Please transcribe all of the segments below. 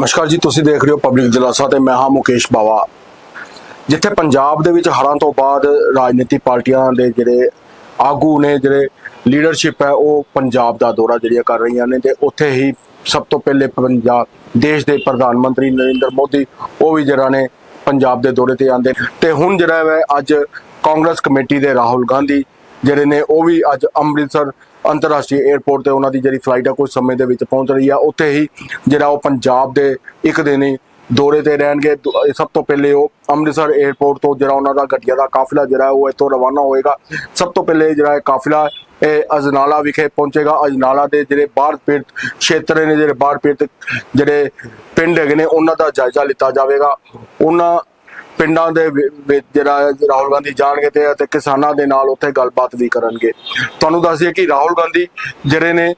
ਨਮਸਕਾਰ ਜੀ, ਤੁਸੀਂ ਦੇਖ ਰਹੇ ਹੋ ਪਬਲਿਕ ਦਿਲਾਸਾ ਤੇ ਮੈਂ ਹਾਂ ਮੁਕੇਸ਼ ਬਾਵਾ। ਜਿੱਥੇ ਪੰਜਾਬ ਦੇ ਵਿੱਚ ਹੜ੍ਹਾਂ ਤੋਂ ਬਾਅਦ ਰਾਜਨੀਤਿਕ ਪਾਰਟੀਆਂ ਦੇ ਜਿਹੜੇ ਆਗੂ ਨੇ, ਜਿਹੜੇ ਲੀਡਰਸ਼ਿਪ ਹੈ, ਉਹ ਪੰਜਾਬ ਦਾ ਦੌਰਾ ਜਿਹੜੀਆਂ ਕਰ ਰਹੀਆਂ ਨੇ ਤੇ ਉੱਥੇ ਹੀ ਸਭ ਤੋਂ ਪਹਿਲੇ ਪੰਜਾਬ, ਦੇਸ਼ ਦੇ ਪ੍ਰਧਾਨ ਮੰਤਰੀ ਨਰਿੰਦਰ ਮੋਦੀ, ਉਹ ਵੀ ਜਿਹੜਾ ਨੇ ਪੰਜਾਬ ਦੇ ਦੌਰੇ ਤੇ ਆਂਦੇ ਤੇ ਹੁਣ ਜਿਹੜਾ ਹੈ ਅੱਜ ਕਾਂਗਰਸ ਕਮੇਟੀ ਦੇ ਰਾਹੁਲ ਗਾਂਧੀ ਜਿਹੜੇ ਨੇ ਉਹ ਵੀ ਅੱਜ ਅੰਮ੍ਰਿਤਸਰ ਅੰਤਰਰਾਸ਼ਟਰੀ 에ਅਰਪੋਰਟ ਤੇ ਉਹਨਾਂ ਦੀ ਜਿਹੜੀ ਫਲਾਈਟ ਆ, ਕੁਝ ਸਮੇਂ ਦੇ ਵਿੱਚ ਪਹੁੰਚ ਰਹੀ ਆ। ਉੱਥੇ ਹੀ ਜਿਹੜਾ ਉਹ ਪੰਜਾਬ ਦੇ ਇੱਕ ਦਿਨੀ ਦੌਰੇ ਤੇ ਰਹਿਣਗੇ। ਸਭ ਤੋਂ ਪਹਿਲੇ ਉਹ ਅੰਮ੍ਰਿਤਸਰ 에ਅਰਪੋਰਟ ਤੋਂ ਜਿਹੜਾ ਉਹਨਾਂ ਦਾ ਗੱਡੀਆਂ ਦਾ ਕਾਫਲਾ ਜਿਹੜਾ ਉਹ ਇੱਥੋਂ ਰਵਾਨਾ ਹੋਏਗਾ। ਸਭ ਤੋਂ ਪਹਿਲੇ ਜਿਹੜਾ ਇਹ ਕਾਫਲਾ ਇਹ ਅਜਨਾਲਾ ਵਿਖੇ ਪਹੁੰਚੇਗਾ। ਅਜਨਾਲਾ ਦੇ ਜਿਹੜੇ ਬਾਹਰ ਪੀੜਤ ਖੇਤਰ ਨੇ, ਜਿਹੜੇ ਬਾਹਰ ਪੀੜਤ ਜਿਹੜੇ ਪਿੰਡ ਹੈਗੇ ਨੇ, ਉਹਨਾਂ ਦਾ ਜਾਇਜ਼ਾ ਲਿੱਤਾ ਜਾਵੇਗਾ। ਉਹਨਾਂ ਪਿੰਡਾਂ ਦੇ ਵਿ- ਵਿੱਚ ਜਿਹੜਾ ਰਾਹੁਲ ਗਾਂਧੀ ਜਾਣਗੇ ਤੇ ਅਤੇ ਕਿਸਾਨਾਂ ਦੇ ਨਾਲ ਉੱਥੇ ਗੱਲਬਾਤ ਵੀ ਕਰਨਗੇ। ਤੁਹਾਨੂੰ ਦੱਸ ਦਈਏ ਕਿ ਰਾਹੁਲ ਗਾਂਧੀ ਜਿਹੜੇ ਨੇ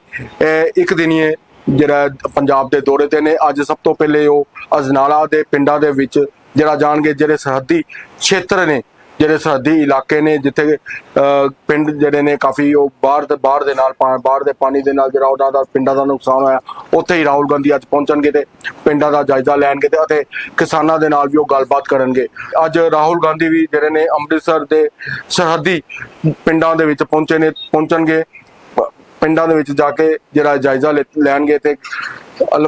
ਇੱਕ ਦਿਨੀਏ ਜਿਹੜਾ ਪੰਜਾਬ ਦੇ ਦੌਰੇ ਤੇ ਨੇ। ਅੱਜ ਸਭ ਤੋਂ ਪਹਿਲੇ ਉਹ ਅਜਨਾਲਾ ਦੇ ਪਿੰਡਾਂ ਦੇ ਵਿੱਚ ਜਿਹੜਾ ਜਾਣਗੇ, ਜਿਹੜੇ ਸਰਹੱਦੀ ਖੇਤਰ ਨੇ ਜਿਹੜੇ ਸਰਹੱਦੀ ਇਲਾਕੇ ਨੇ ਜਿੱਥੇ ਅਹ, ਪਿੰਡ ਜਿਹੜੇ ਨੇ ਕਾਫੀ ਉਹ ਬਾਹਰ ਦੇ ਬਾਹਰ ਦੇ ਨਾਲ ਬਾਹਰ ਦੇ ਪਾਣੀ ਦੇ ਨਾਲ ਜਿਹੜਾ ਉਹਨਾਂ ਦਾ ਪਿੰਡਾਂ ਦਾ ਨੁਕਸਾਨ ਹੋਇਆ ਉੱਥੇ ਹੀ ਰਾਹੁਲ ਗਾਂਧੀ ਅੱਜ ਪਹੁੰਚਣਗੇ ਤੇ ਪਿੰਡਾਂ ਦਾ ਜਾਇਜ਼ਾ ਲੈਣਗੇ ਤੇ ਅਤੇ ਕਿਸਾਨਾਂ ਦੇ ਨਾਲ ਵੀ ਉਹ ਗੱਲਬਾਤ ਕਰਨਗੇ। ਅੱਜ ਰਾਹੁਲ ਗਾਂਧੀ ਵੀ ਜਿਹੜੇ ਨੇ ਅੰਮ੍ਰਿਤਸਰ ਦੇ ਸਰਹੱਦੀ ਪਿੰਡਾਂ ਦੇ ਵਿੱਚ ਪਹੁੰਚੇ ਨੇ ਪਹੁੰਚਣਗੇ। ਪਿੰਡਾਂ ਦੇ ਵਿੱਚ ਜਾ ਕੇ ਜਿਹੜਾ ਜਾਇਜ਼ਾ ਲੈ- ਲੈਣਗੇ ਤੇ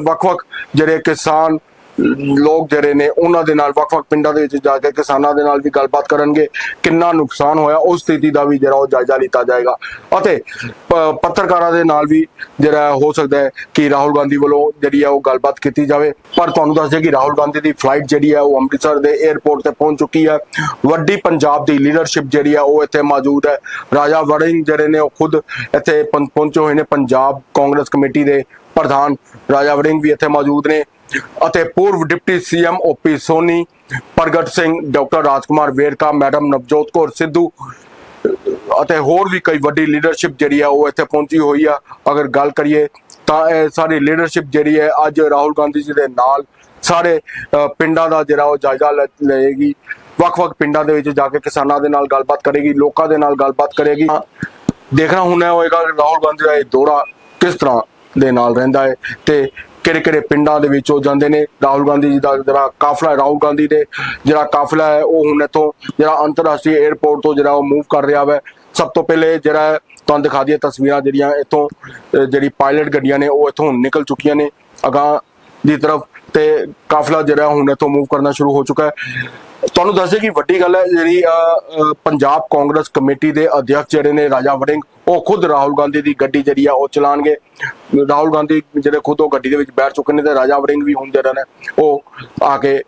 ਵੱਖ-ਵੱਖ ਜਿਹੜੇ ਕਿਸਾਨ ਲੋਕ ਜਿਹੜੇ ਨੇ, ਉਹਨਾਂ ਦੇ ਨਾਲ, ਵੱਖ-ਵੱਖ ਪਿੰਡਾਂ ਦੇ ਵਿੱਚ ਜਾ ਕੇ ਕਿਸਾਨਾਂ ਦੇ ਨਾਲ ਵੀ ਗੱਲਬਾਤ ਕਰਨਗੇ, ਕਿੰਨਾ ਨੁਕਸਾਨ ਹੋਇਆ, ਉਸ ਸਥਿਤੀ ਦਾ ਵੀ ਜਿਹੜਾ ਉਹ ਜਾਇਜ਼ਾ ਲਿੱਤਾ ਜਾਏਗਾ। ਅਤੇ ਪੱਤਰਕਾਰਾਂ ਦੇ ਨਾਲ ਵੀ ਜਿਹੜਾ ਹੋ ਸਕਦਾ ਹੈ ਕਿ ਰਾਹੁਲ ਗਾਂਧੀ ਵੱਲੋਂ ਜਿਹੜੀ ਹੈ ਉਹ ਗੱਲਬਾਤ ਕੀਤੀ ਜਾਵੇ। ਪਰ ਤੁਹਾਨੂੰ ਦੱਸ ਦਈਏ ਕਿ ਰਾਹੁਲ ਗਾਂਧੀ ਦੀ ਫਲਾਈਟ ਜਿਹੜੀ ਹੈ, ਉਹ ਅੰਮ੍ਰਿਤਸਰ ਦੇ 에ਅਰਪੋਰਟ ਤੇ ਪਹੁੰਚ ਚੁੱਕੀ ਹੈ। ਵੱਡੀ ਪੰਜਾਬ ਦੀ ਲੀਡਰਸ਼ਿਪ ਜਿਹੜੀ ਹੈ, ਉਹ ਇੱਥੇ ਮੌਜੂਦ ਹੈ। ਰਾਜਾ ਵੜਿੰਗ ਜਿਹੜੇ ਨੇ, ਉਹ ਖੁਦ ਇੱਥੇ ਪਹੁੰਚੇ ਹੋਏ ਨੇ। ਪੰਜਾਬ ਕਾਂਗਰਸ ਕਮੇਟੀ ਦੇ ਪ੍ਰਧਾਨ ਰਾਜਾ ਵੜਿੰਗ ਵੀ ਇੱਥੇ ਮੌਜੂਦ ਨੇ। ਅਤੇ ਪੂਰਵ deputy CM OP Soni Pargat Singh doctor Rajkumar Verka madam Navjot Kaur Sidhu ਅਤੇ ਹੋਰ ਵੀ ਕਈ ਵੱਡੀ ਲੀਡਰਸ਼ਿਪ ਜਿਹੜੀ ਆ ਉਹ ਇੱਥੇ ਪਹੁੰਚੀ ਹੋਈ ਆ। ਅਗਰ ਗੱਲ ਕਰੀਏ ਤਾਂ ਇਹ ਸਾਰੀ ਲੀਡਰਸ਼ਿਪ ਜਿਹੜੀ ਹੈ ਅੱਜ ਰਾਹੁਲ ਗਾਂਧੀ ਜੀ ਦੇ ਨਾਲ ਸਾਰੇ ਅ, ਪਿੰਡਾਂ ਦਾ ਜਿਹੜਾ ਉਹ ਜਾਇਜ਼ਾ ਲੈ- ਲਏਗੀ। ਵੱਖ-ਵੱਖ ਪਿੰਡਾਂ ਦੇ ਵਿੱਚ ਜਾ ਕੇ ਕਿਸਾਨਾਂ ਦੇ ਨਾਲ ਗੱਲਬਾਤ ਕਰੇਗੀ ਲੋਕਾਂ ਦੇ ਨਾਲ ਗੱਲਬਾਤ ਕਰੇਗੀ। ਦੇਖਣਾ ਹੁਣ ਇਹ ਹੋਏਗਾ ਰਾਹੁਲ ਗਾਂਧੀ ਦਾ ਇਹ ਦੌਰਾ ਕਿਸ ਤਰ੍ਹਾਂ ਦੇ ਨਾਲ ਰਹਿੰਦਾ ਹੈ ਤੇ ਕਿਹੜੇ ਕਿਹੜੇ ਪਿੰਡਾਂ ਦੇ ਵਿੱਚ ਉਹ ਜਾਂਦੇ ਨੇ? ਰਾਹੁਲ ਗਾਂਧੀ ਜੀ ਦਾ ਜਿਹੜਾ ਕਾਫਲਾ ਰਾਹੁਲ ਗਾਂਧੀ ਦੇ ਜਿਹੜਾ ਕਾਫਲਾ ਹੈ ਉਹ ਹੁਣ ਇੱਥੋਂ ਜਿਹੜਾ ਅੰਤਰਰਾਸ਼ਟਰੀ 에ਅਰਪੋਰਟ ਤੋਂ ਜਿਹੜਾ ਉਹ ਮੂਵ ਕਰ ਰਿਹਾ ਹੈ ਸਭ ਤੋਂ ਪਹਿਲੇ ਜਿਹੜਾ ਹੈ, ਤੁਹਾਨੂੰ ਦਿਖਾ ਦਈਏ ਤਸਵੀਰਾਂ ਜਿਹੜੀਆਂ ਇੱਥੋਂ ਜਿਹੜੀ ਪਾਇਲਟ ਗੱਡੀਆਂ ਨੇ ਉਹ ਇੱਥੋਂ ਨਿਕਲ ਚੁੱਕੀਆਂ ਨੇ ਅਗਾਂਹ ਦੀ ਤਰਫ ਤੇ ਕਾਫਲਾ ਜਿਹੜਾ ਹੁਣ ਇੱਥੋਂ ਮੂਵ ਕਰਨਾ ਸ਼ੁਰੂ ਹੋ ਚੁੱਕਾ ਹੈ। ਤੁਹਾਨੂੰ ਦੱਸੇ ਕਿ ਵੱਡੀ ਗੱਲ ਹੈ ਜਿਹੜੀ ਪੰਜਾਬ ਕਾਂਗਰਸ ਕਮੇਟੀ ਦੇ ਅਧਿਅਕਸ਼ ਜਿਹੜੇ ਨੇ ਰਾਜਾ ਵੜਿੰਗ ਉਹ ਖੁਦ ਰਾਹੁਲ ਗਾਂਧੀ ਦੀ ਗੱਡੀ ਜਿਹੜੀ ਆ ਉਹ ਚਲਾਣਗੇ। ਰਾਹੁਲ ਗਾਂਧੀ ਜਿਹੜੇ ਖੁਦ ਉਹ ਗੱਡੀ ਦੇ ਵਿੱਚ ਬੈਠ ਚੁੱਕੇ ਨੇ ਤੇ ਰਾਜਾ ਵੜਿੰਗ ਵੀ ਹੁਣ ਜਿਹੜਾ ਨੇ ਉਹ ਆ ਕੇ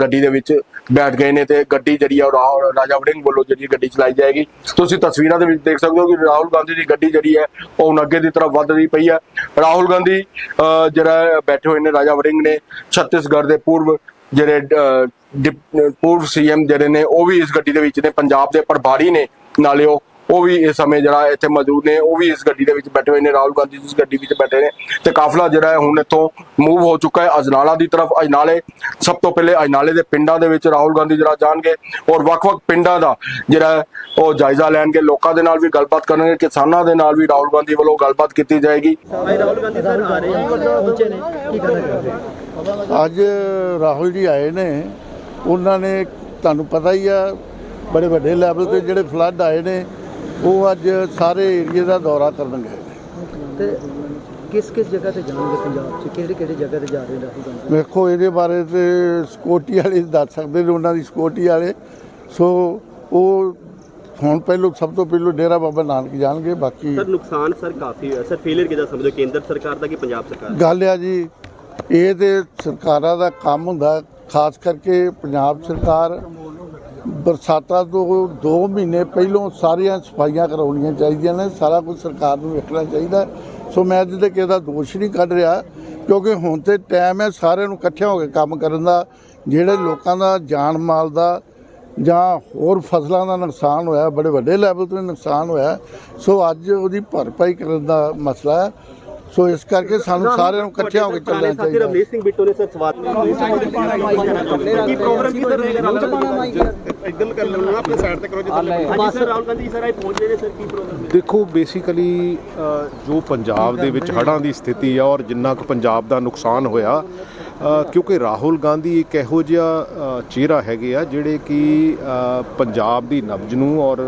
ਗੱਡੀ ਦੇ ਵਿੱਚ ਬੈਠ ਗਏ ਨੇ ਤੇ ਗੱਡੀ ਜਿਹੜੀ ਆ ਉਹ ਰਾਹੁਲ- ਰਾਜਾ ਵੜਿੰਗ ਵੱਲੋਂ ਜਿਹੜੀ ਗੱਡੀ ਚਲਾਈ ਜਾਏਗੀ। ਤੁਸੀਂ ਤਸਵੀਰਾਂ ਦੇ ਵਿੱਚ ਦੇਖ ਸਕਦੇ ਹੋ ਕਿ ਰਾਹੁਲ ਗਾਂਧੀ ਦੀ ਗੱਡੀ ਜਿਹੜੀ ਹੈ ਉਹ ਹੁਣ ਅੱਗੇ ਦੀ ਤਰਫ ਵੱਧ ਰਹੀ ਪਈ ਹੈ। ਰਾਹੁਲ ਗਾਂਧੀ ਅਹ, ਜਿਹੜਾ ਬੈਠੇ ਹੋਏ ਨੇ ਰਾਜਾ ਵੜਿੰਗ ਨੇ ਛੱਤੀਸਗੜ੍ਹ ਦੇ ਪੂਰਵ ਜਿਹੜੇ ਪੂਰਵ ਸੀਐਮ ਜਿਹੜੇ ਨੇ, ਉਹ ਵੀ ਇਸ ਗੱਡੀ ਦੇ ਵਿੱਚ ਨੇ, ਪੰਜਾਬ ਦੇ ਪ੍ਰਭਾਰੀ ਨੇ, ਨਾਲੇ ਉਹ ਉਹ ਵੀ ਇਸ ਸਮੇਂ ਜਿਹੜਾ ਇੱਥੇ ਮੌਜੂਦ ਨੇ, ਉਹ ਵੀ ਇਸ ਗੱਡੀ ਦੇ ਵਿੱਚ ਬੈਠੇ ਹੋਏ ਨੇ, ਰਾਹੁਲ ਗਾਂਧੀ ਇਸ ਗੱਡੀ ਵਿੱਚ ਬੈਠੇ ਨੇ, ਤੇ ਕਾਫਲਾ ਜਿਹੜਾ ਹੈ ਹੁਣ ਇੱਥੋਂ ਮੂਵ ਹੋ ਚੁੱਕਾ ਹੈ, ਅਜਨਾਲਾ ਦੀ ਤਰਫ, ਅਜਨਾਲੇ, ਸਭ ਤੋਂ ਪਹਿਲੇ ਅਜਨਾਲੇ ਦੇ ਪਿੰਡਾਂ ਦੇ ਵਿੱਚ ਰਾਹੁਲ ਗਾਂਧੀ ਜਿਹੜਾ ਜਾਣਗੇ, ਔਰ ਵੱਖ-ਵੱਖ ਪਿੰਡਾਂ ਦਾ ਜਿਹੜਾ ਉਹ ਜਾਇਜ਼ਾ ਲੈਣਗੇ, ਲੋਕਾਂ ਦੇ ਨਾਲ ਵੀ ਗੱਲਬਾਤ ਕਰਨਗੇ, ਕਿਸਾਨਾਂ ਦੇ ਨਾਲ ਵੀ ਰਾਹੁਲ ਗਾਂਧੀ ਵੱਲੋਂ ਗੱਲਬਾਤ ਕੀਤੀ ਜਾਏਗੀ। ਰਾਹੁਲ ਗਾਂਧੀ ਸਰ ਆ ਰਹੇ ਹਨ ਪਹੁੰਚੇ ਨੇ, ਕੀ ਕਹਿਣਾ ਅੱਜ ਰਾਹੁਲ ਜੀ ਆਏ ਨੇ ਉਹਨਾਂ ਨੇ ਤੁਹਾਨੂੰ ਪਤਾ ਹੀ ਆ ਬੜੇ ਵੱਡੇ ਲੈਵਲ ਤੇ ਜਿਹੜੇ ਫਲੱਡ ਆਏ ਨੇ ਉਹ ਅੱਜ ਸਾਰੇ ਏਰੀਆ ਦਾ ਦੌਰਾ ਕਰਨ ਗਏ ਨੇ। ਤੇ ਕਿਸ ਕਿਸ ਜਗ੍ਹਾ ਤੇ ਜਾਣਗੇ ਪੰਜਾਬ 'ਚ? ਕਿਹੜੀ ਕਿਹੜੀ ਜਗ੍ਹਾ ਤੇ ਜਾ ਰਹੇ ਨੇ ਰਾਹੁਲ ਗਾਂਧੀ? ਵੇਖੋ ਇਹਦੇ ਬਾਰੇ ਤੇ ਸਕੋਟੀ ਵਾਲੇ ਦੱਸ ਸਕਦੇ ਨੇ ਉਹਨਾਂ ਦੀ ਸਕੋਟੀ ਵਾਲੇ। ਸੋ ਉਹ ਹੁਣ ਪਹਿਲੋਂ ਸਭ ਤੋਂ ਪਹਿਲੋਂ ਡੇਰਾ ਬਾਬਾ ਨਾਨਕ ਜਾਣਗੇ ਬਾਕੀ ਸਰ ਨੁਕਸਾਨ ਸਰ ਕਾਫੀ ਹੋਇਆ। ਸਰ ਫੇਲਿਅਰ ਕਿਦਾਂ ਸਮਝੋ? ਕੇਂਦਰ ਸਰਕਾਰ ਦਾ ਕਿ ਪੰਜਾਬ ਸਰਕਾਰ ਦਾ? ਗੱਲ ਆ ਜੀ ਇਹ ਤੇ ਸਰਕਾਰਾਂ ਦਾ ਕੰਮ ਹੁੰਦਾ, ਖਾਸ ਕਰਕੇ ਪੰਜਾਬ ਸਰਕਾਰ ਬਰਸਾਤਾਂ ਤੋਂ 2 ਮਹੀਨੇ ਪਹਿਲੋਂ ਸਾਰੀਆਂ ਸਫਾਈਆਂ ਕਰਾਉਣੀਆਂ ਚਾਹੀਦੀਆਂ ਨੇ, ਸਾਰਾ ਕੁਝ ਸਰਕਾਰ ਨੂੰ ਵੇਖਣਾ ਚਾਹੀਦਾ। ਸੋ ਮੈਂ ਅੱਜ ਤੇ ਕਿਸੇ ਦਾ ਦੋਸ਼ ਨਹੀਂ ਕੱਢ ਰਿਹਾ, ਕਿਉਂਕਿ ਹੁਣ ਤੇ ਟਾਈਮ ਹੈ ਸਾਰਿਆਂ ਨੂੰ ਇਕੱਠਿਆਂ ਹੋ ਕੇ ਕੰਮ ਕਰਨ ਦਾ, ਜਿਹੜੇ ਲੋਕਾਂ ਦਾ ਜਾਨ ਮਾਲ ਦਾ ਜਾਂ ਹੋਰ ਫਸਲਾਂ ਦਾ ਨੁਕਸਾਨ ਹੋਇਆ, ਬੜੇ ਵੱਡੇ ਲੈਵਲ ਤੇ ਨੁਕਸਾਨ ਹੋਇਆ। ਸੋ ਅੱਜ ਉਹਦੀ ਭਰਪਾਈ ਕਰਨ ਦਾ ਮਸਲਾ ਹੈ। ਸੋ ਇਸ ਕਰਕੇ ਸਾਨੂੰ ਸਾਰਿਆਂ ਨੂੰ ਇਕੱਠਿਆਂ ਹੋ ਕੇ ਚੱਲਣਾ ਸਾਥੀ ਚਾਹੀਦਾ। ਰਮਨੀਤ ਸਿੰਘ ਬਿੱਟੂ ਨੇ ਸਰ ਸਵਾਲ ਕੀ ਪ੍ਰੋਗਰਾਮ ਕਿਧਰ ਰਹੇਗਾ ਇੱਧਰ ਕਰ ਲੈਣਾ ਆਪਣੇ ਸਾਈਡ ਤੇ ਕਰੋ ਜਿੱਦਾਂ ਸਰ ਰਾਹੁਲ ਗਾਂਧੀ ਸਰ ਆਏ ਪਹੁੰਚ ਰਹੇ ਨੇ ਸਰ ਕੀ ਪ੍ਰੋਗਰਾਮ ਦੇਖੋ ਬੇਸਿਕਲੀ ਜੋ ਪੰਜਾਬ ਦੇ ਵਿੱਚ ਹੜ੍ਹਾਂ ਦੀ ਸਥਿਤੀ ਆ ਔਰ ਜਿੰਨਾ ਕੁ ਪੰਜਾਬ ਦਾ ਨੁਕਸਾਨ ਹੋਇਆ ਕਿਉਂਕਿ ਰਾਹੁਲ ਗਾਂਧੀ ਇੱਕ ਇਹੋ ਜਿਹਾ ਚਿਹਰਾ ਹੈਗੇ ਆ ਜਿਹੜੇ ਕਿ ਪੰਜਾਬ ਦੀ ਨਬਜ ਨੂੰ ਔਰ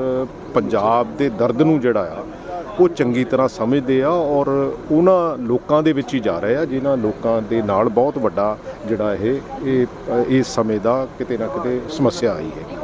ਪੰਜਾਬ ਦੇ ਦਰਦ ਨੂੰ ਜਿਹੜਾ ਆ ਉਹ ਚੰਗੀ ਤਰ੍ਹਾਂ ਸਮਝਦੇ ਆ ਔਰ ਉਹਨਾਂ ਲੋਕਾਂ ਦੇ ਵਿੱਚ ਹੀ ਜਾ ਰਹੇ ਆ, ਜਿਨ੍ਹਾਂ ਲੋਕਾਂ ਦੇ ਨਾਲ ਬਹੁਤ ਵੱਡਾ ਜਿਹੜਾ ਇਹ ਇਹ ਇਸ ਸਮੇਂ ਦਾ ਕਿਤੇ ਨਾ ਕਿਤੇ ਸਮੱਸਿਆ ਆਈ ਹੈ।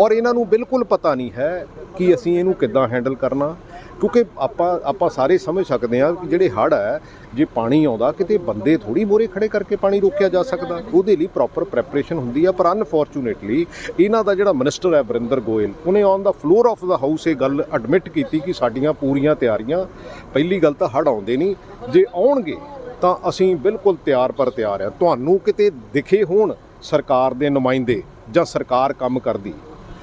ਔਰ ਇਹਨਾਂ ਨੂੰ ਬਿਲਕੁਲ ਪਤਾ ਨਹੀਂ ਹੈ ਕਿ ਅਸੀਂ ਇਹਨੂੰ ਕਿੱਦਾਂ ਹੈਂਡਲ ਕਰਨਾ। ਕਿਉਂਕਿ ਆਪਾਂ ਆਪਾਂ ਸਾਰੇ ਸਮਝ ਸਕਦੇ ਹਾਂ ਕਿ ਜਿਹੜੇ ਹੜ੍ਹ ਹੈ, ਜੇ ਪਾਣੀ ਆਉਂਦਾ, ਕਿਤੇ ਬੰਦੇ ਥੋੜੀ ਮੋਰੇ ਖੜੇ ਕਰਕੇ ਪਾਣੀ ਰੋਕਿਆ ਜਾ ਸਕਦਾ। ਉਹਦੇ ਲਈ ਪ੍ਰੋਪਰ ਪ੍ਰੈਪਰੇਸ਼ਨ ਹੁੰਦੀ ਆ, ਪਰ ਅਨਫੋਰਚੂਨੇਟਲੀ ਇਹਨਾਂ ਦਾ ਜਿਹੜਾ ਮਿਨਿਸਟਰ ਹੈ ਵਰਿੰਦਰ ਗੋਇਲ, ਉਹਨੇ on the floor of the house ਇਹ ਗੱਲ ਐਡਮਿਟ ਕੀਤੀ ਕਿ ਸਾਡੀਆਂ ਪੂਰੀਆਂ ਤਿਆਰੀਆਂ, ਪਹਿਲੀ ਗੱਲ ਤਾਂ ਹੜ੍ਹ ਆਉਂਦੇ ਨਹੀਂ, ਜੇ ਆਉਣਗੇ ਤਾਂ ਅਸੀਂ ਬਿਲਕੁਲ ਤਿਆਰ ਪਰ ਤਿਆਰ ਆ ਤੁਹਾਨੂੰ ਕਿਤੇ ਦਿਖੇ ਹੋਣ ਸਰਕਾਰ ਦੇ ਨੁਮਾਇੰਦੇ ਜਾਂ ਸਰਕਾਰ ਕੰਮ ਕਰਦੀ।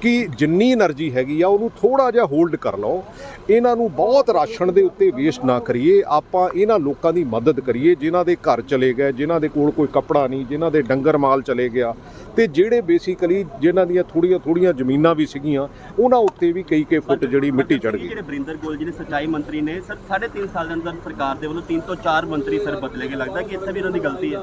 ਕਿ ਜਿੰਨੀ એનર્ਜੀ ਹੈਗੀ ਆ ਉਹਨੂੰ ਥੋੜਾ ਜਿਹਾ ਹੋਲਡ ਕਰ ਲਓ। ਇਹਨਾਂ ਨੂੰ ਬਹੁਤ ਰਾਸ਼ਨ ਦੇ ਉੱਤੇ ਵੇਸਟ ਨਾ ਕਰੀਏ। ਆਪਾਂ ਇਹਨਾਂ ਲੋਕਾਂ ਦੀ ਮਦਦ ਕਰੀਏ ਜਿਨ੍ਹਾਂ ਦੇ ਘਰ ਚਲੇ ਗਏ ਜਿਨ੍ਹਾਂ ਦੇ ਕੋਲ ਕੋਈ ਕੱਪੜਾ ਨਹੀਂ ਜਿਨ੍ਹਾਂ ਦੇ ਡੰਗਰ ਮਾਲ ਚਲੇ ਗਿਆ। ਤੇ ਜਿਹੜੇ ਬੇਸਿਕਲੀ ਜਿਨ੍ਹਾਂ ਦੀਆਂ ਥੋੜੀਆਂ ਥੋੜੀਆਂ ਜ਼ਮੀਨਾਂ ਵੀ ਸੀਗੀਆਂ ਉਹਨਾਂ ਉੱਤੇ ਵੀ ਕਈ ਕਈ ਫੁੱਟ ਜਿਹੜੀ ਮਿੱਟੀ ਚੜ ਗਈ। ਜਿਹੜੇ ਬਰਿੰਦਰ ਗੋਲ ਜੀ ਨੇ ਸਚਾਈ ਮੰਤਰੀ ਨੇ ਸਰ 3.5 ਸਾਲ ਦੇ ਅੰਦਰ ਸਰਕਾਰ ਦੇ ਵੱਲੋਂ 3 ਤੋਂ 4 ਮੰਤਰੀ ਸਰ ਬਦਲੇ ਗਏ। ਲੱਗਦਾ ਕਿ ਇੱਥੇ ਵੀ ਇਹਨਾਂ ਦੀ ਗਲਤੀ ਹੈ।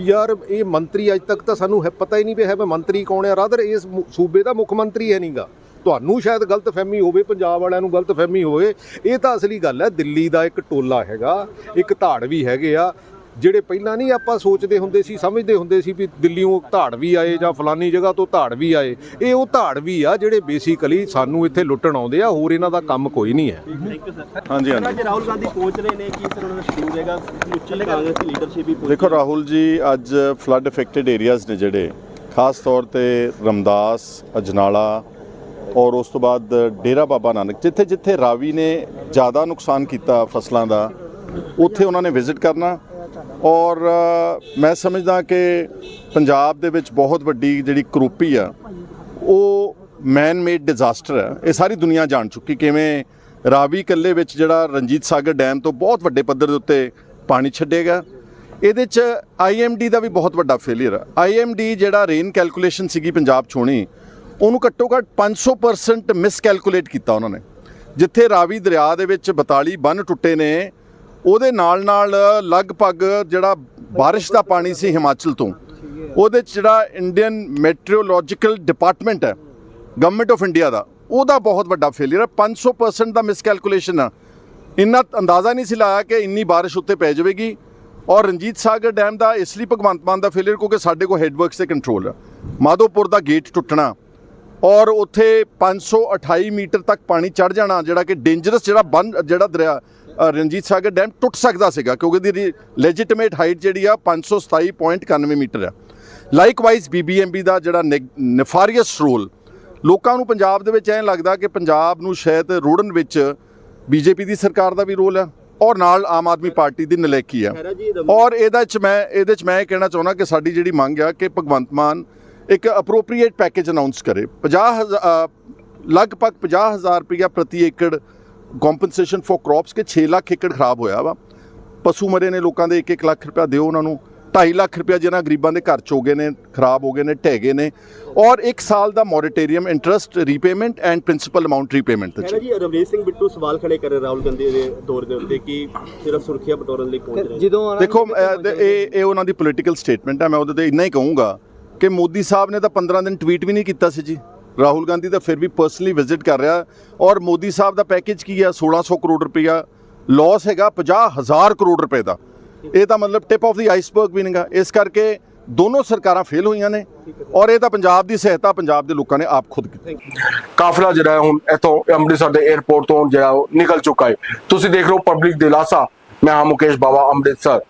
ਯਾਰ, ਇਹ ਮੰਤਰੀ ਅੱਜ ਤੱਕ ਤਾਂ ਸਾਨੂੰ ਹੈ ਪਤਾ ਹੀ ਨਹੀਂ ਵੀ ਹੈ ਮੈਂ ਮੰਤਰੀ ਕੌਣ ਹੈ। ਰਾਦਰ ਇਸ ਸੂਬੇ ਦਾ ਮੁੱਖ ਮੰਤਰੀ ਹੈ ਨਹੀਂਗਾ ਤੁਹਾਨੂੰ ਸ਼ਾਇਦ ਗਲਤਫਹਿਮੀ ਹੋਵੇ, ਪੰਜਾਬ ਵਾਲਿਆਂ ਨੂੰ ਗਲਤਫਹਿਮੀ ਹੋਵੇ। ਇਹ ਤਾਂ ਅਸਲੀ ਗੱਲ ਹੈ, ਦਿੱਲੀ ਦਾ ਇੱਕ ਟੋਲਾ ਹੈਗਾ, ਇੱਕ ਧਾੜ ਵੀ ਹੈਗੇ ਆ। ਜਿਹੜੇ ਪਹਿਲਾਂ ਨਹੀਂ ਆਪਾਂ ਸੋਚਦੇ ਹੁੰਦੇ ਸੀ ਸਮਝਦੇ ਹੁੰਦੇ ਸੀ ਵੀ ਦਿੱਲੀੋਂ ਧਾੜ ਵੀ ਆਏ ਜਾਂ ਫਲਾਨੀ ਜਗ੍ਹਾ ਤੋਂ ਧਾੜ ਵੀ ਆਏ ਇਹ ਉਹ ਧਾੜ ਵੀ ਆ ਜਿਹੜੇ ਬੇਸਿਕਲੀ ਸਾਨੂੰ ਇੱਥੇ ਲੁੱਟਣ ਆਉਂਦੇ ਆ ਹੋਰ ਇਹਨਾਂ ਦਾ ਕੰਮ ਕੋਈ ਨਹੀਂ ਹੈ। ਹਾਂਜੀ ਹਾਂਜੀ। ਰਾਹੁਲ ਗਾਂਧੀ ਪਹੁੰਚ ਰਹੇ ਨੇ ਕੀ ਸਰ ਉਹਨਾਂ ਦਾ ਸ਼ਡਿਊਲ ਹੈਗਾ? ਸਮੁੱਚੀ ਕਾਂਗਰਸ ਦੀ ਲੀਡਰਸ਼ਿਪ ਵੀ ਦੇਖੋ ਰਾਹੁਲ ਜੀ ਅੱਜ ਫਲੱਡ ਅਫੈਕਟਡ ਏਰੀਆਜ਼ ਨੇ ਜਿਹੜੇ ਖਾਸ ਤੌਰ ਤੇ ਰਮਦਾਸ ਅਜਨਾਲਾ ਔਰ ਉਸ ਤੋਂ ਬਾਅਦ ਡੇਰਾ ਬਾਬਾ ਨਾਨਕ ਜਿੱਥੇ ਜਿੱਥੇ ਰਾਵੀ ਨੇ ਜ਼ਿਆਦਾ ਨੁਕਸਾਨ ਕੀਤਾ ਫਸਲਾਂ ਦਾ ਉੱਥੇ ਉਹਨਾਂ ਨੇ ਵਿਜ਼ਿਟ ਕਰਨਾ। ਔਰ ਮੈਂ ਸਮਝਦਾ ਕਿ ਪੰਜਾਬ ਦੇ ਵਿੱਚ ਬਹੁਤ ਵੱਡੀ ਜਿਹੜੀ ਕਰੋਪੀ ਆ, ਉਹ ਮੈਨ ਮੇਡ ਡਿਜ਼ਾਸਟਰ ਹੈ ਇਹ ਸਾਰੀ ਦੁਨੀਆ ਜਾਣ ਚੁੱਕੀ, ਕਿਵੇਂ ਰਾਵੀ ਕੱਲੇ ਵਿੱਚ ਜਿਹੜਾ ਰਣਜੀਤ ਸਾਗਰ ਡੈਮ ਤੋਂ ਬਹੁਤ ਵੱਡੇ ਪੱਧਰ ਦੇ ਉੱਤੇ ਪਾਣੀ ਛੱਡੇਗਾ ਇਹਦੇ ਚ ਆਈਐਮਡੀ ਦਾ ਵੀ ਬਹੁਤ ਵੱਡਾ ਫੇਲਿਅਰ ਹੈ ਆਈਐਮਡੀ ਜਿਹੜਾ ਰੇਨ ਕੈਲਕੂਲੇਸ਼ਨ ਸੀਗੀ ਪੰਜਾਬ 'ਚ ਹੋਣੀ ਉਹਨੂੰ ਘੱਟੋ ਘੱਟ 500% ਮਿਸ ਕੈਲਕੂਲੇਟ ਕੀਤਾ ਉਹਨਾਂ ਨੇ। ਜਿੱਥੇ ਰਾਵੀ ਦਰਿਆ ਦੇ ਵਿੱਚ 42 ਬੰਨ ਟੁੱਟੇ ਨੇ ਉਹਦੇ ਨਾਲ ਨਾਲ ਲਗਭਗ ਜਿਹੜਾ ਬਾਰਿਸ਼ ਦਾ ਪਾਣੀ ਸੀ ਹਿਮਾਚਲ ਤੋਂ, ਉਹਦੇ 'ਚ ਜਿਹੜਾ ਇੰਡੀਅਨ ਮੈਟਰੋਲੋਜੀਕਲ ਡਿਪਾਰਟਮੈਂਟ ਹੈ ਗਵਰਨਮੈਂਟ ਆਫ ਇੰਡੀਆ ਦਾ, ਉਹਦਾ ਬਹੁਤ ਵੱਡਾ ਫੇਲਿਅਰ ਹੈ। 500% ਦਾ ਮਿਸਕੈਲਕੂਲੇਸ਼ਨ ਆ ਇੰਨਾ ਅੰਦਾਜ਼ਾ ਨਹੀਂ ਸੀ ਲਾਇਆ ਕਿ ਇੰਨੀ ਬਾਰਿਸ਼ ਉੱਤੇ ਪੈ ਜਾਵੇਗੀ। ਔਰ ਰਣਜੀਤ ਸਾਗਰ ਡੈਮ ਦਾ, ਇਸ ਲਈ ਭਗਵੰਤ ਮਾਨ ਦਾ ਫੇਲਿਅਰ ਕਿਉਂਕਿ ਸਾਡੇ ਕੋਲ ਹੈਡਵਰਕਸ ਤੇ ਕੰਟਰੋਲ ਹੈ। ਮਾਧੋਪੁਰ ਦਾ ਗੇਟ ਟੁੱਟਣਾ, ਔਰ ਉੱਥੇ 528 ਮੀਟਰ ਤੱਕ ਪਾਣੀ ਚੜ ਜਾਣਾ, ਜਿਹੜਾ ਕਿ ਡੇਂਜਰਸ ਜਿਹੜਾ ਬੰਨ, ਜਿਹੜਾ ਦਰਿਆ ਰਣਜੀਤ ਸਾਗਰ ਡੈਮ ਟੁੱਟ ਸਕਦਾ ਸੀਗਾ ਕਿਉਂਕਿ ਦੀ ਲੈਜੀਟੀਮੇਟ ਹਾਈਟ ਜਿਹੜੀ ਆ 527.91 ਮੀਟਰ ਹੈ ਲਾਈਕਵਾਈਜ਼ ਬੀਬੀਐਮਬੀ ਦਾ ਜਿਹੜਾ ਨਿਫਾਰੀਅਸ ਰੋਲ ਲੋਕਾਂ ਨੂੰ ਪੰਜਾਬ ਦੇ ਵਿੱਚ ਐਂ ਲੱਗਦਾ ਕਿ ਪੰਜਾਬ ਨੂੰ ਸ਼ਾਇਦ ਰੋੜਨ ਵਿੱਚ ਬੀਜੇਪੀ ਦੀ ਸਰਕਾਰ ਦਾ ਵੀ ਰੋਲ ਹੈ ਔਰ ਨਾਲ ਆਮ ਆਦਮੀ ਪਾਰਟੀ ਦੀ ਨਲੇਕੀ ਆ। ਔਰ ਇਹਦਾ ਚ ਮੈਂ ਇਹਦੇ ਚ ਮੈਂ ਇਹ ਕਹਿਣਾ ਚਾਹੁੰਦਾ ਕਿ ਸਾਡੀ ਜਿਹੜੀ ਮੰਗ ਆ ਕਿ ਭਗਵੰਤ ਮਾਨ ਇੱਕ ਅਪਰੋਪਰੀਏਟ ਪੈਕੇਜ ਅਨਾਉਂਸ ਕਰੇ। 50 ਲਗਭਗ 50000 ਰੁਪਇਆ ਪ੍ਰਤੀ ਏਕੜ ਕੰਪਨਸੇਸ਼ਨ ਫॉर ਕ੍ਰੌਪਸ ਕਿ 6 ਲੱਖ ਏਕੜ ਖਰਾਬ ਹੋਇਆ ਵਾ। ਪਸ਼ੂ ਮਰੇ ਨੇ ਲੋਕਾਂ ਦੇ 1-1 ਲੱਖ ਰੁਪਇਆ ਦਿਓ ਉਹਨਾਂ ਨੂੰ। 2.5 ਲੱਖ ਰੁਪਇਆ ਜਿਹਨਾਂ ਗਰੀਬਾਂ ਦੇ ਘਰ ਚ ਹੋ ਗਏ ਨੇ ਖਰਾਬ ਹੋ ਗਏ ਨੇ ਢਹਿ ਗਏ ਨੇ। ਔਰ 1 ਸਾਲ ਦਾ moratorium interest repayment and principal amount repayment ਤੇ ਜੀ ਰਵਨੀਤ ਸਿੰਘ ਬਿੱਟੂ ਸਵਾਲ ਖੜੇ ਕਰ ਰਹੇ ਰਾਹੁਲ ਗਾਂਧੀ ਦੇ ਦੌਰ ਦੇ ਉੱਤੇ ਕਿ ਸਿਰਫ ਸੁਰੱਖਿਆ ਬਟੋਰਨ ਲਈ ਪਹੁੰਚ ਰਹੇ ਜਦੋਂ ਦੇਖੋ ਇਹ ਇਹ ਉਹਨਾਂ ਦੀ ਪੋਲੀਟੀਕਲ ਸਟੇਟਮੈਂਟ ਹੈ ਮੈਂ ਉਹਦੇ ਤੇ ਇੰਨਾ ਹੀ ਕਹੂੰਗਾ ਕਿ ਮੋਦੀ ਸਾਹਿਬ ਨੇ ਤਾਂ 15 ਦਿਨ ਟਵੀਟ ਵੀ ਨਹੀਂ ਕੀਤਾ ਸੀ ਜੀ। ਰਾਹੁਲ ਗਾਂਧੀ ਤਾਂ ਫਿਰ ਵੀ ਪਰਸਨਲੀ ਵਿਜ਼ਿਟ ਕਰ ਰਿਹਾ ਔਰ ਮੋਦੀ ਸਾਹਿਬ ਦਾ ਪੈਕੇਜ ਕੀ ਆ 1600 ਕਰੋੜ ਰੁਪਇਆ ਲਾਸ ਹੈਗਾ 50000 ਕਰੋੜ ਰੁਪਏ ਦਾ। ਇਹ ਤਾਂ ਮਤਲਬ ਟਿਪ ਆਫ ਦੀ ਆਈਸਬਰਗ ਵੀ ਨਹੀਂਗਾ ਇਸ ਕਰਕੇ ਦੋਨੋਂ ਸਰਕਾਰਾਂ ਫੇਲ ਹੋਈਆਂ ਨੇ ਔਰ ਇਹ ਤਾਂ ਪੰਜਾਬ ਦੀ ਸਹਾਇਤਾ ਪੰਜਾਬ ਦੇ ਲੋਕਾਂ ਨੇ ਆਪ ਖੁਦ ਕੀਤੀ। ਕਾਫਲਾ ਜਿਹੜਾ ਹੁਣ ਇੱਥੋਂ ਅੰਮ੍ਰਿਤਸਰ ਦੇ 에ਅਰਪੋਰਟ ਤੋਂ ਜਿਹੜਾ ਉਹ ਨਿਕਲ ਚੁੱਕਾ ਹੈ। ਤੁਸੀਂ ਦੇਖ ਰਹੇ ਹੋ ਪਬਲਿਕ ਦਿਲਾਸਾ। ਮੈਂ ਹਾਂ ਮੁਕੇਸ਼ ਬਾਵਾ, ਅੰਮ੍ਰਿਤਸਰ।